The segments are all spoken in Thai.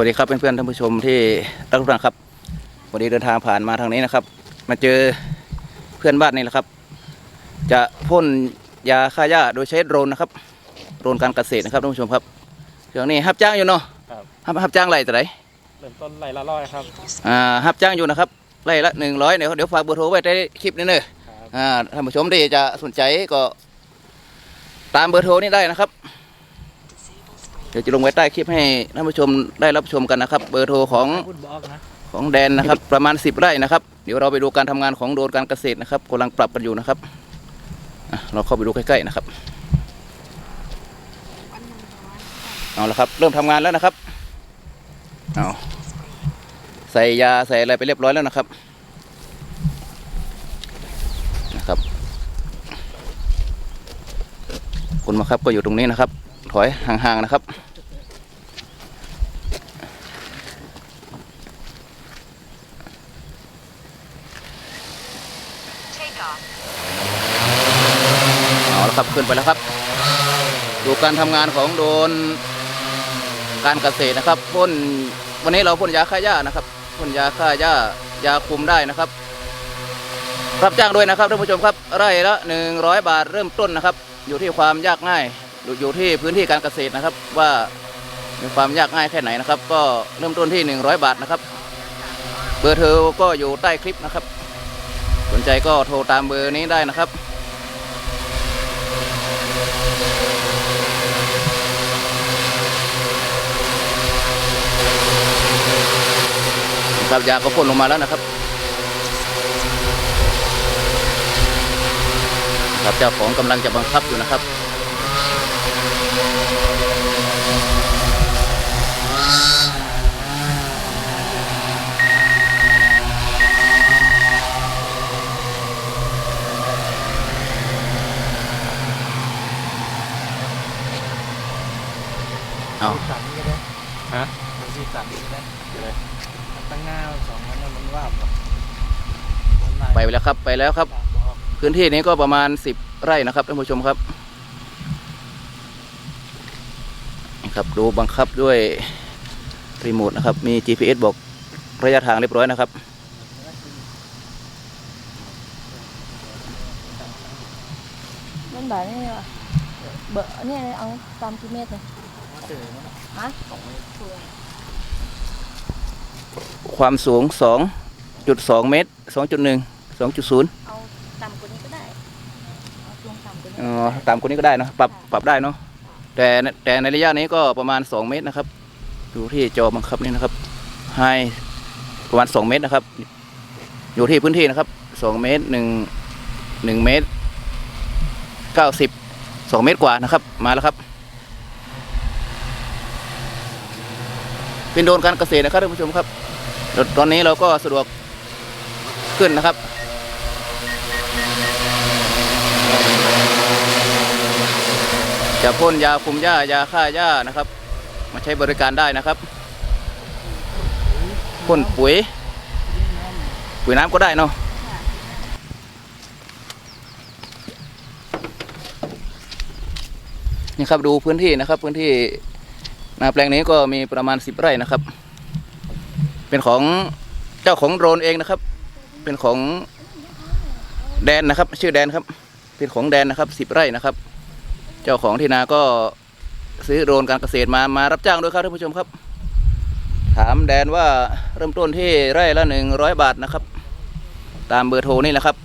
วัสดีครับเพื่อนๆท่านผู้ชมที่รักทุกท่านครับวันนี้เดินทางผ่านมาทางนี้นะครับ มาเจอเพื่อนบ้านนี่แหละครับ จะพ่นยาฆ่าหญ้าโดยใช้โดรนนะครับโดรนการเกษตรนะครับท่านผู้ชมครับเดี๋ยวนี้ฮับจ้างอยู่เนาะครับฮับฮับจ้างไรแต่ไหนเริ่มต้นไล่ละร้อยครับอ่าฮับจ้างอยู่นะครับไร่ละหนึ่งร้อยเดี๋ยวเดี๋ยวฝากเบอร์โทรไว้ในคลิปนี้เนอะครับอ่าท่านผู้ชมที่จะสนใจก็ตามเบอร์โทรนี้ได้นะครับ เดี๋ยวจะลงไว้ใต้คลิปให้ท่านผู้ชมได้รับชมกันนะครับ เบอร์โทรของของแดนนะครับ ประมาณ 10 ไร่นะครับ เดี๋ยวเราไปดูการทำงานของโดรนการเกษตรนะครับกำลังปรับกันอยู่นะครับเราเข้าไปดูใกล้ๆนะครับเอาละครับ เริ่มทำงานแล้วนะครับเอาใส่ยาใส่อะไรไปเรียบร้อยแล้วนะครับนะครับคุณมาครับก็อยู่ตรงนี้นะครับ ถอยห่างๆนะครับ เอาละครับขึ้นไปแล้วครับ ดูการทำงานของโดรนการเกษตรนะครับพ่นวันนี้เราพ่นยาฆ่าหญ้านะครับพ่นยาฆ่าหญ้ายาคุมได้นะครับ รับจ้างด้วยนะครับท่านผู้ชมครับไร่ละ100 บาทเริ่มต้นนะครับ อยู่ที่ความยากง่าย อยู่ที่พื้นที่การเกษตรนะครับ ว่ามีความยากง่ายแค่ไหนนะครับ ก็เริ่มต้นที่ 100 บาทนะครับ เบอร์โทรก็อยู่ใต้คลิปนะครับ สนใจก็โทรตามเบอร์นี้ได้นะครับครับยาก็พ่นลงมาแล้วนะครับครับเจ้าของกำลังจะบังคับอยู่นะครับ เอาสันก็ได้ฮะมันสีสันก็ได้เลยตั้งหน้าสองนั้นมันว่าบหรอมันลายไปแล้วครับ ไปแล้วครับบอกพื้นที่นี้ก็ประมาณ10ไร่นะครับท่านผู้ชมครับนี่ ครับดูบังคับด้วยรีโมทนะครับ มี GPS บอกระยะทางเรียบร้อยนะครับ มันแบบนี้เลยว่ะเบอร์เนี่ยเอาตามกิโลเมตรเลยว่าเจอมั้ยฮะความสูง 2.2 เมตร 2.1 2.0เอาต่ำกว่านี้ก็ได้เอาลงต่ำกว่านี้อ๋อตามคนนี้ก็ได้เนอะปรับปรับได้เนาะ แต่แต่ในระยะนี้ก็ประมาณ 2 เมตรนะครับดูที่จอบังคับนี่นะครับ ให้ประมาณ 2 เมตรนะครับ อยู่ที่พื้นที่นะครับ 2 เมตร1 1เมตร90 2 เมตรกว่านะครับ มาแล้วครับ เป็นโดนการเกษตรนะครับท่านผู้ชมครับ ตอนนี้เราก็สะดวกขึ้นนะครับ จะพ่นยาคุมหญ้ายาฆ่าหญ้านะครับ มาใช้บริการได้นะครับพ่นปุ๋ย ปุ๋ยน้ำก็ได้เนาะนี่ครับดูพื้นที่นะครับ พื้นที่นาแปลงนี้ก็มีประมาณสิบไร่นะครับ เป็นของเจ้าของโดรนเองนะครับ เป็นของแดนนะครับ ชื่อแดนครับ เป็นของแดนนะครับสิบไร่นะครับ จ้าของที่นาก็ซื้อโดรนการเกษตรมามารับจ้างด้วยครับท่านผู้ชมครับ ถามแดนว่าเริ่มต้นที่ไร่ละหนึ่งร้อยบาทนะครับ ตามเบอร์โทรนี่แหละครับ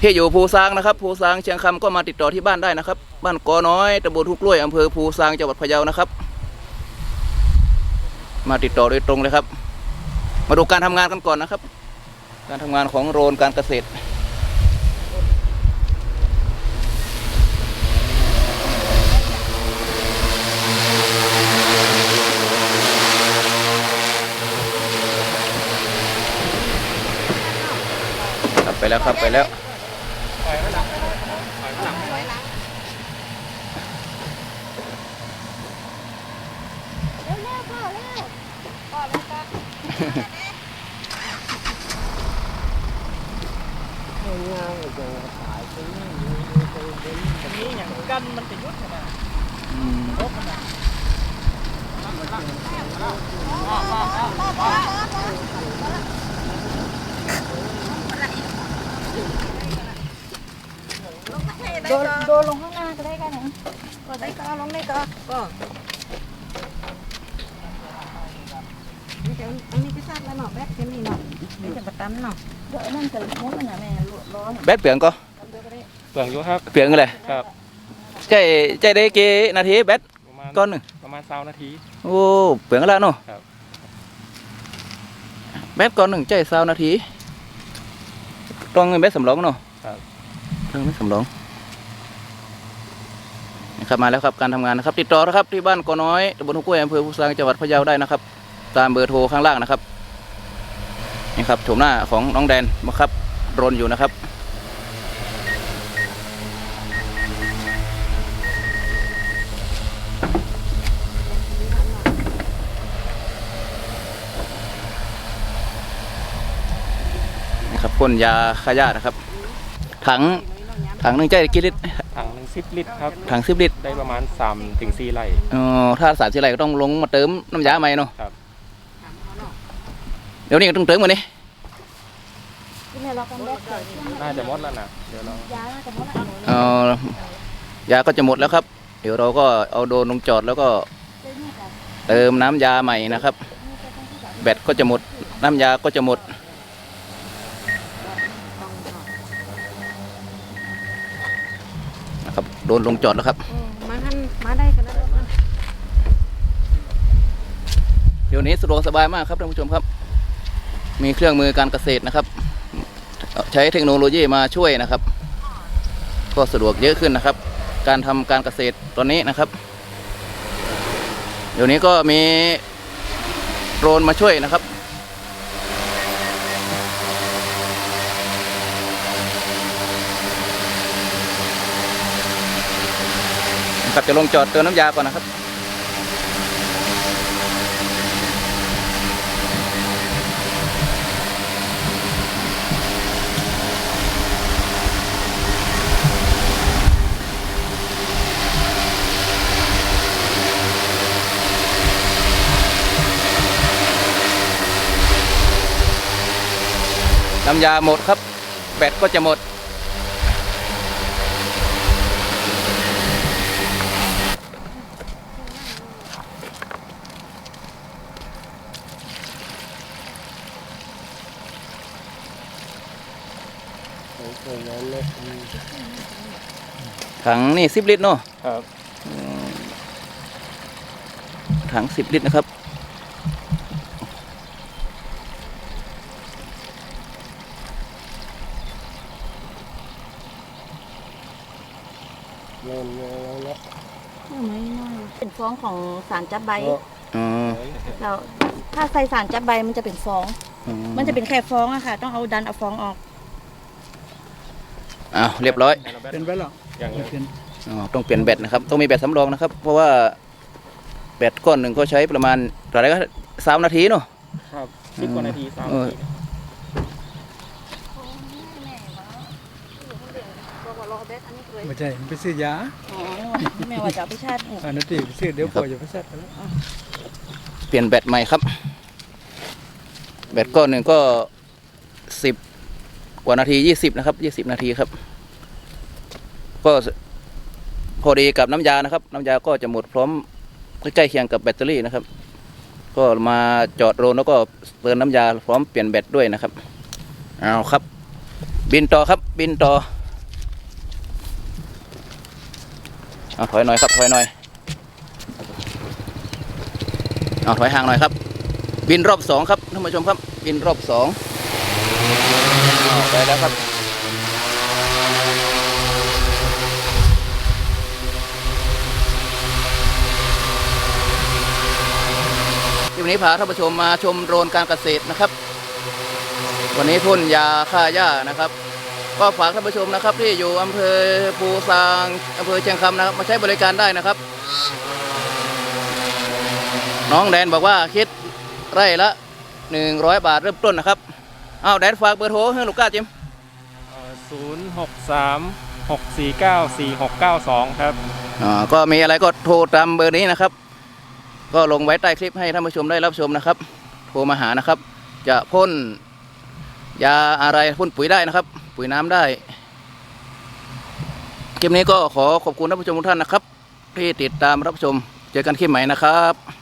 ที่อยู่ภูซางนะครับภูซางเชียงคำก็มาติดต่อที่บ้านได้นะครับ บ้านกอน้อยตำบลทุกกล้วยอำเภอภูซางจังหวัดพะเยานะครับ มาติดต่อโดยตรงเลยครับ มาดูการทำงานกันก่อนนะครับ การทำงานของโดรนการเกษตร ครับไป แล้วครับไปแล้วปล่อยไว้หลังปล่อยไว้หลังเร็วเร็วพ่อเร็วพ่อแล้วก็นี่อย่างกันมันจะยุดขนาดรบขนาด โดนโดนลงข้างหน้าก็ได้กันนะก็ได้ก็ลงได้ก็ก็เดี๋ยวอันนี้ก็ทราบแล้วเนาะแบทจะมีเนาะเดี๋ยวจะประตั้มเนาะเดี๋ยวนั่นจะมุดมันนะแม่ร้อนแบดเปลืองก็เปลืองอยู่ครับเปลืองเลยครับใจใจได้กี่นาทีแบดประมาณก้อนหนึ่งประมาณเศร้านาทีโอ้เปลืองแล้วเนาะครับแบดก้อนหนึ่งใจสาวนาทีต้องเงินแบดสำรองเนาะครับต้องแบดสำรองนะ ครับมาแล้วครับการทำงานนะครับ ติดต่อนะครับที่บ้านกอน้อยตำบลหุบกล้วยอำเภอพุทธางจังหวัดพะเยาได้นะครับ ตามเบอร์โทรข้างล่างนะครับนี่ครับโฉมหน้าของน้องแดนมาครับรนอยู่นะครับนะครับพ่นยาฆ่าหญ้านะครับ ถังถังหนึ่งใจกี่ลิตร สิบลิตรครับ ถังสิบลิตรได้ประมาณสามถึงสี่ไร่ อ๋อถ้าสารที่ไรก็ต้องลงมาเติมน้ำยาใหม่เนาะครับ เดี๋ยวนี้ก็ต้องเติมกันนี่ๆที่แม่เรากันแบกเกิดขึ้นน่าจะหมดแล้วนะเดี๋ยวเรายาน่าจะมุดอะหนูเอ่อยาก็จะหมดแล้วครับ เดี๋ยวเราก็เอาโดรนลงจอดแล้วก็เจ้าเนี่ยค่ะเติมน้ำยาใหม่นะครับ แบตก็จะหมด น้ำยาก็จะหมด โดรนลงจอดแล้วครับมาหันมาได้กันแล้วเดี๋ยวนี้สะดวกสบายมากครับท่านผู้ชมครับ มีเครื่องมือการเกษตรนะครับ ใช้เทคโนโลยีมาช่วยนะครับ ก็สะดวกเยอะขึ้นนะครับ การทำการเกษตรตอนนี้นะครับ เดี๋ยวนี้ก็มีโดรนมาช่วยนะครับ ครับจะลงจอดเติมน้ำยาก่อนนะครับน้ำยาหมดครับ แบตก็จะหมด ถังนี่สิบลิตรเนาะครับถังสิบลิตรนะครับเริ่มแล้วแล้วไม่น้อยเป็นฟองของสารจับใบอ๋อเราถ้าใส่สารจับใบมันจะเป็นฟองอ๋อมันจะเป็นแค่ฟองอะค่ะ ต้องเอาดันเอาฟองออก อ้าวเรียบร้อยเป็นไปหรออย่างนี้อ๋อต้องเปลี่ยนแบตนะครับ ต้องมีแบตสำรองนะครับ เพราะว่าแบตก้อนหนึ่งก็ใช้ประมาณเท่าไหรก็สามนาทีเนาะครับสิบกว่านาทีสามเออนาทีไม่ใช่ไปซื้อยาอ๋อแม่ว่าจะเอาไปชาติอันนั้นตีไปซื้อเดี๋ยวปล่อยจะไปซัดไปแล้วเปลี่ยนแบตใหม่ครับ แบตก้อนหนึ่งก็สิบ กว่านาทียี่สิบนะครับยี่สิบนาทีครับ ก็พอดีกับน้ำยานะครับ น้ำยาก็จะหมดพร้อมใกล้เคียงกับแบตเตอรี่นะครับ ก็มาจอดโรนแล้วก็เติมน้ำยาพร้อมเปลี่ยนแบตด้วยนะครับเอาครับ บินต่อครับ บินต่อเอาถอยหน่อยครับถอยหน่อยเอาถอยห่างหน่อยครับ บินรอบสองครับท่านผู้ชมครับ บินรอบสอง ไปแล้วครับที่วันนี้พาท่านผู้ชมมาชมโดรนการเกษตรนะครับ วันนี้พ่นยาฆ่าหญ้านะครับ ก็ฝากท่านผู้ชมนะครับ ที่อยู่อำเภอภูซางอำเภอเชียงคำนะครับ มาใช้บริการได้นะครับ น้องแดนบอกว่าคิดไร่ละ 100 บาทเริ่มต้นนะครับ อ้าวแดนฝากเบอร์โทรให้ลูกก้าจิมศูนย์หกสามหกสี่เก้าสี่หกเก้าสองครับอ่าก็มีอะไรก็โทรตามเบอร์นี้นะครับ ก็ลงไว้ใต้คลิปให้ท่านผู้ชมได้รับชมนะครับ โทรมาหานะครับ จะพ่นยาอะไรพ่นปุ๋ยได้นะครับ ปุ๋ยน้ำได้คลิปนี้ก็ขอขอบคุณท่านผู้ชมทุกท่านนะครับ ที่ติดตามรับชม เจอกันคลิปใหม่นะครับ